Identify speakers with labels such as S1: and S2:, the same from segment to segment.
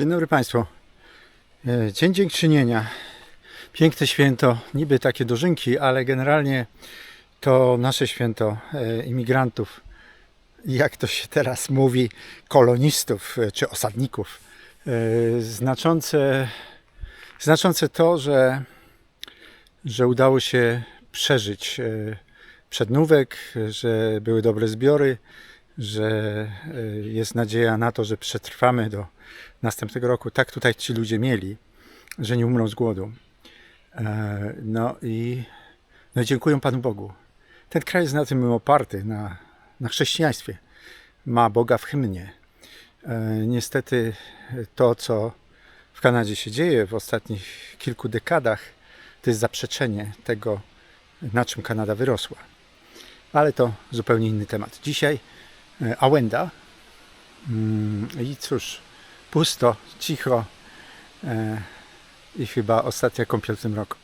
S1: Dzień dobry Państwu. E, Dzień Dziękczynienia. Piękne święto, niby takie dożynki, ale generalnie to nasze święto e, imigrantów. Jak to się teraz mówi, kolonistów e, czy osadników. Znaczące, znaczące to, że, że udało się przeżyć przednówek, że były dobre zbiory, że e, jest nadzieja na to, że przetrwamy do następnego roku. Tak tutaj ci ludzie mieli, że nie umrą z głodu. E, No i, no i dziękuję Panu Bogu. Ten kraj jest na tym oparty, na, na chrześcijaństwie. Ma Boga w hymnie. E, Niestety to, co w Kanadzie się dzieje w ostatnich kilku dekadach, to jest zaprzeczenie tego, na czym Kanada wyrosła. Ale to zupełnie inny temat. Dzisiaj e, Awenda. Mm, I cóż, pusto, cicho e, i chyba ostatnia kąpiel w tym roku.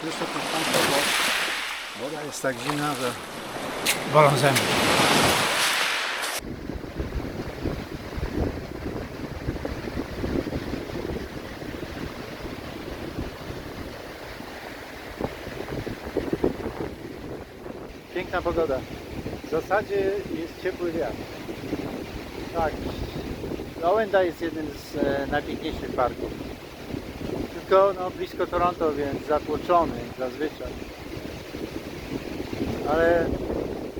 S1: Śmieszne to Państwo, bo woda jest tak zimna, że bolą zęby. Piękna pogoda. W zasadzie jest ciepły wiatr. Tak. Lawenda jest jednym z e, najpiękniejszych parków. Tylko no, blisko Toronto, więc zatłoczony zazwyczaj. Ale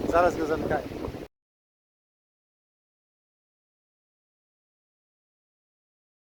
S1: zaraz go zamykają.